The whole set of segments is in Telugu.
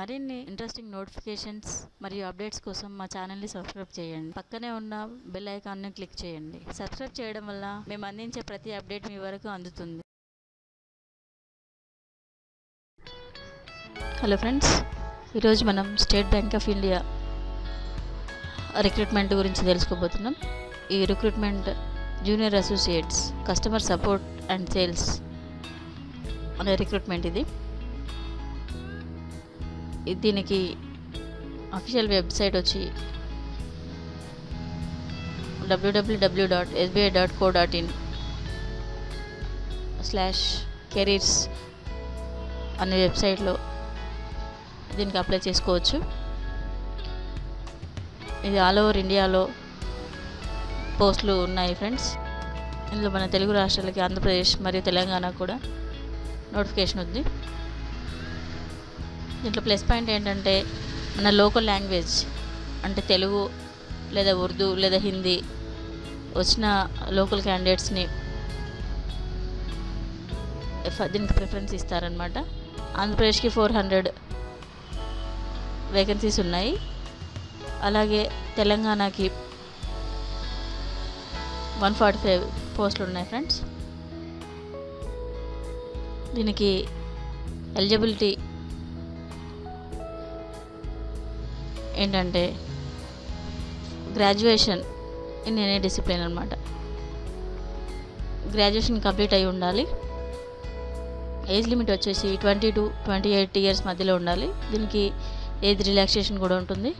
మరిన్ని ఇంట్రెస్టింగ్ నోటిఫికేషన్స్ మరియు అప్డేట్స్ కోసం మా ఛానల్ని సబ్స్క్రైబ్ చేయండి. పక్కనే ఉన్న బెల్ ఐకాన్ని క్లిక్ చేయండి. సబ్స్క్రైబ్ చేయడం వల్ల మేము అందించే ప్రతి అప్డేట్ మీ వరకు అందుతుంది. హలో ఫ్రెండ్స్ ఈరోజు మనం State Bank of India recruitment గురించి తెలుసుకోబోతున్నాం. ఈ recruitment junior associates customer support and sales అనే రిక్రూట్మెంట్ ఇది. దీనికి అఫీషియల్ వెబ్సైట్ వచ్చి W W W dot SBI dot co dot in slash careers అనే వెబ్సైట్లో దీనికి అప్లై చేసుకోవచ్చు. ఇది ఆల్ ఓవర్ ఇండియాలో పోస్టులు ఉన్నాయి ఫ్రెండ్స్ ఇందులో మన తెలుగు రాష్ట్రాలకి ఆంధ్రప్రదేశ్ మరియు తెలంగాణ కూడా నోటిఫికేషన్ ఉంది. దీంట్లో ప్లస్ పాయింట్ ఏంటంటే మన లోకల్ లాంగ్వేజ్ అంటే తెలుగు లేదా ఉర్దూ లేదా హిందీ వచ్చిన లోకల్ క్యాండిడేట్స్ని దీనికి ప్రిఫరెన్స్ ఇస్తారనమాట ఆంధ్రప్రదేశ్కి ఫోర్ హండ్రెడ్ వేకెన్సీస్ ఉన్నాయి. అలాగే తెలంగాణకి వన్ ఫార్టీ ఫైవ్ పోస్టులు ఉన్నాయి ఫ్రెండ్స్. దీనికి ఎలిజిబిలిటీ ఏంటంటే గ్రాడ్యుయేషన్ ఇన్ ఎనీ డిసిప్లిన్ అనమాట గ్రాడ్యుయేషన్ కంప్లీట్ అయి ఉండాలి. ఏజ్ లిమిట్ వచ్చేసి twenty to twenty eight years మధ్యలో ఉండాలి. దీనికి ఏజ్ రిలాక్సేషన్ కూడా ఉంటుంది.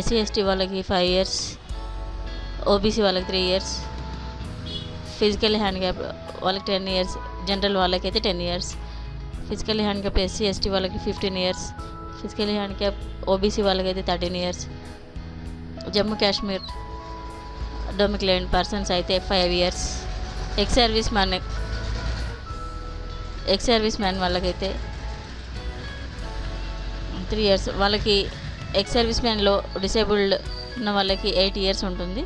ఎస్సీ ఎస్టీ వాళ్ళకి ఫైవ్ ఇయర్స్ ఓబీసీ వాళ్ళకి త్రీ ఇయర్స్ ఫిజికల్ హ్యాండిక్యాప్ వాళ్ళకి టెన్ ఇయర్స్ జనరల్ వాళ్ళకైతే ten years physical handicap SC ST వాళ్ళకి fifteen years physical handicap OBC వాళ్ళకైతే thirteen years. Jammu Kashmir domicile persons అయితే five years. Ex service man ex service man వాళ్ళకైతే త్రీ ఇయర్స్. వాళ్ళకి ఎక్స్ సర్వీస్ మ్యాన్లో డిసేబుల్డ్ ఉన్న వాళ్ళకి ఎయిట్ ఇయర్స్ ఉంటుంది.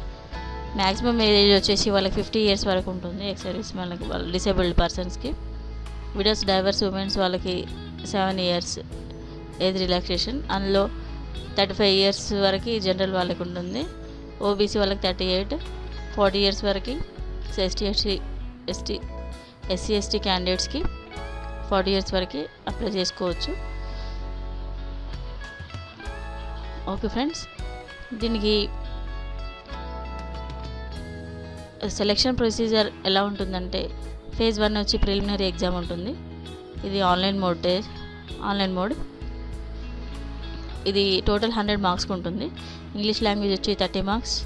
మ్యాక్సిమం ఏజ్ వచ్చేసి వాళ్ళకి ఫిఫ్టీ ఇయర్స్ వరకు ఉంటుంది ఎక్స్ సర్వీస్ మ్యాన్లకి వాళ్ళ డిసేబుల్డ్ పర్సన్స్కి. విడోస్ డైవర్స్ ఉమెన్స్ వాళ్ళకి సెవెన్ ఇయర్స్. Age relaxation. అందులో థర్టీ ఫైవ్ ఇయర్స్ వరకు జనరల్ వాళ్ళకి ఉంటుంది. ఓబీసీ వాళ్ళకి థర్టీ ఎయిట్ ఫార్టీ ఇయర్స్ వరకు ST ST ST SC ST క్యాండిడేట్స్కి ఫార్టీ ఇయర్స్ వరకు అప్లై చేసుకోవచ్చు. ఓకే ఫ్రెండ్స్ దీనికి సెలెక్షన్ ప్రొసీజర్ ఎలా ఉంటుందంటే ఫేజ్ వన్ వచ్చి ప్రిలిమినరీ ఎగ్జామ్ ఉంటుంది. ఇది ఆన్లైన్ మోడ్ ఆన్లైన్ మోడ్. ఇది టోటల్ హండ్రెడ్ మార్క్స్కి ఉంటుంది. ఇంగ్లీష్ లాంగ్వేజ్ వచ్చి thirty marks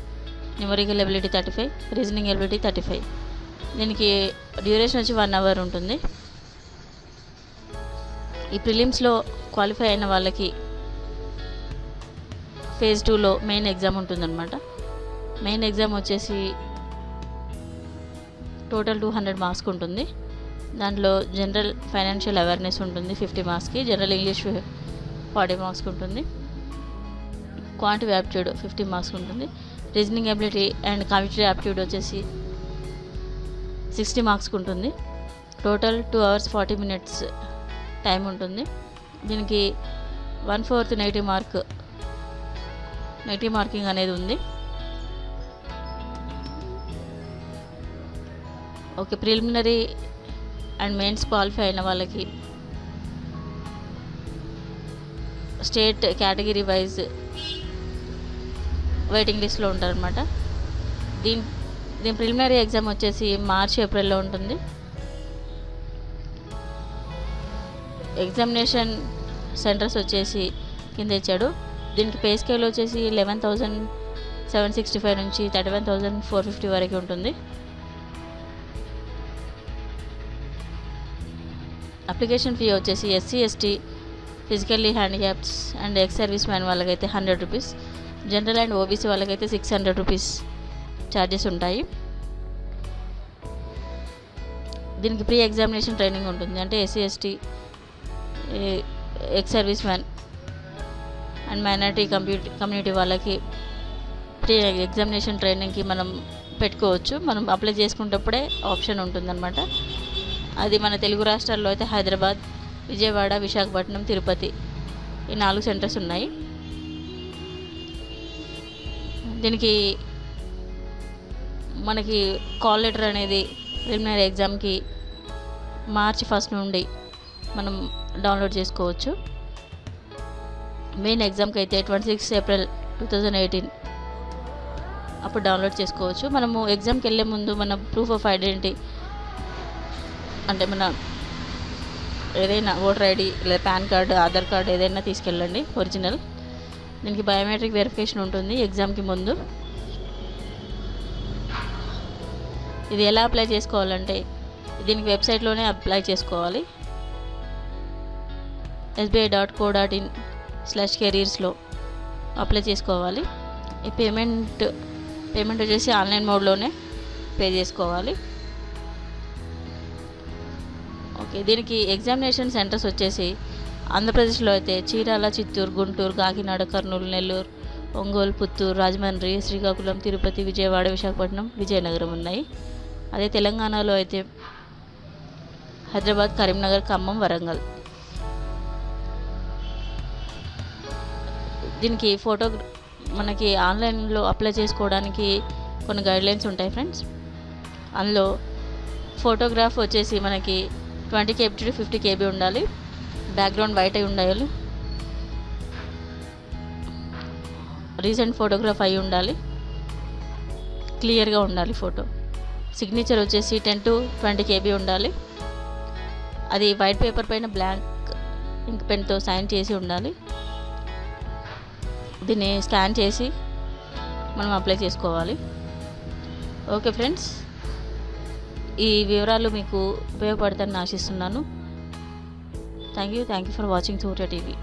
numerical ability thirty five reasoning ability thirty five. దీనికి డ్యూరేషన్ వచ్చి వన్ అవర్ ఉంటుంది. ఈ ప్రిలిమ్స్లో క్వాలిఫై అయిన వాళ్ళకి ఫేజ్ టూలో మెయిన్ ఎగ్జామ్ ఉంటుందన్నమాట. మెయిన్ ఎగ్జామ్ వచ్చేసి టోటల్ టూ హండ్రెడ్ మార్క్స్కి ఉంటుంది. దాంట్లో జనరల్ ఫైనాన్షియల్ అవేర్నెస్ ఉంటుంది ఫిఫ్టీ మార్క్స్కి. జనరల్ ఇంగ్లీష్ ఫార్టీ మార్క్స్కి ఉంటుంది. క్వాంటివ్ యాప్ట్యూడ్ ఫిఫ్టీ మార్క్స్ ఉంటుంది. Reasoning ability and computer aptitude వచ్చేసి సిక్స్టీ మార్క్స్కి ఉంటుంది. Total two hours forty minutes time ఉంటుంది. దీనికి one fourth negative mark negative marking అనేది ఉంది. Okay preliminary and mains qualify అయిన వాళ్ళకి స్టేట్ కేటగిరీ వైజ్ వెయిటింగ్ లిస్ట్లో ఉంటారనమాట దీని దీని ప్రిలిమినరీ ఎగ్జామ్ వచ్చేసి మార్చ్ ఏప్రిల్లో ఉంటుంది. ఎగ్జామినేషన్ సెంటర్స్ వచ్చేసి కింద ఇచ్చాడు. దీనికి పే స్కేల్ వచ్చేసి eleven thousand seven sixty five నుంచి thirty one thousand four fifty వరకు ఉంటుంది. అప్లికేషన్ ఫీ వచ్చేసి SC ST physically handicaps and ex service man వాళ్ళకైతే hundred rupees. General and OBC వాళ్ళకైతే సిక్స్ హండ్రెడ్ రూపీస్ ఛార్జెస్ ఉంటాయి. దీనికి ప్రీ ఎగ్జామినేషన్ ట్రైనింగ్ ఉంటుంది. అంటే SC ST ex service man and minority కంప్యూటీ community వాళ్ళకి ప్రీ ఎగ్జామినేషన్ ట్రైనింగ్కి మనం పెట్టుకోవచ్చు. మనం అప్లై చేసుకునేటప్పుడే ఆప్షన్ ఉంటుందన్నమాట. అది మన తెలుగు రాష్ట్రాల్లో అయితే హైదరాబాద్ విజయవాడ విశాఖపట్నం తిరుపతి ఈ నాలుగు సెంటర్స్ ఉన్నాయి. దీనికి మనకి కాల్ లెటర్ అనేది ప్రిలిమినరీ ఎగ్జామ్కి మార్చి ఫస్ట్ నుండి మనం డౌన్లోడ్ చేసుకోవచ్చు. మెయిన్ ఎగ్జామ్కి అయితే twenty six April two thousand eighteen అప్పుడు డౌన్లోడ్ చేసుకోవచ్చు. మనము ఎగ్జామ్కి వెళ్ళే ముందు మన ప్రూఫ్ ఆఫ్ ఐడెంటిటీ అంటే మన ఏదైనా ఓటర్ ఐడి లేదా పాన్ కార్డు ఆధార్ కార్డు ఏదైనా తీసుకెళ్ళండి ఒరిజినల్. దీనికి బయోమెట్రిక్ వెరిఫికేషన్ ఉంటుంది ఎగ్జామ్కి ముందు. ఇది ఎలా అప్లై చేసుకోవాలంటే దీనికి వెబ్సైట్లోనే అప్లై చేసుకోవాలి. SBI dot co dot in slash కెరీర్స్లో apply చేసుకోవాలి. ఈ పేమెంట్ పేమెంట్ వచ్చేసి ఆన్లైన్ మోడ్లోనే పే చేసుకోవాలి. ఓకే దీనికి ఎగ్జామినేషన్ సెంటర్స్ వచ్చేసి ఆంధ్రప్రదేశ్లో అయితే చీరాల చిత్తూరు గుంటూరు కాకినాడ కర్నూలు నెల్లూరు ఒంగోలు పుత్తూరు రాజమండ్రి శ్రీకాకుళం తిరుపతి విజయవాడ విశాఖపట్నం విజయనగరం ఉన్నాయి. అదే తెలంగాణలో అయితే హైదరాబాద్ కరీంనగర్ ఖమ్మం వరంగల్. దీనికి ఫోటో మనకి ఆన్లైన్లో అప్లై చేసుకోవడానికి కొన్ని గైడ్లైన్స్ ఉంటాయి ఫ్రెండ్స్. అందులో ఫోటోగ్రాఫ్ వచ్చేసి మనకి twenty KB to fifty KB ఉండాలి. బ్యాక్గ్రౌండ్ వైట్ అయి ఉండాలి. రీసెంట్ ఫోటోగ్రాఫ్ అయి ఉండాలి. క్లియర్గా ఉండాలి ఫోటో. సిగ్నేచర్ వచ్చేసి టెన్ టు ట్వంటీ కేబీ ఉండాలి. అది వైట్ పేపర్ పైన బ్లాంక్ ఇంక్ పెన్తో సైన్ చేసి ఉండాలి. దీన్ని స్కాన్ చేసి మనం అప్లై చేసుకోవాలి. Okay friends. ఈ వివరాలు మీకు ఉపయోగపడతాయని ఆశిస్తున్నాను. Thank you thank you for watching Surya TV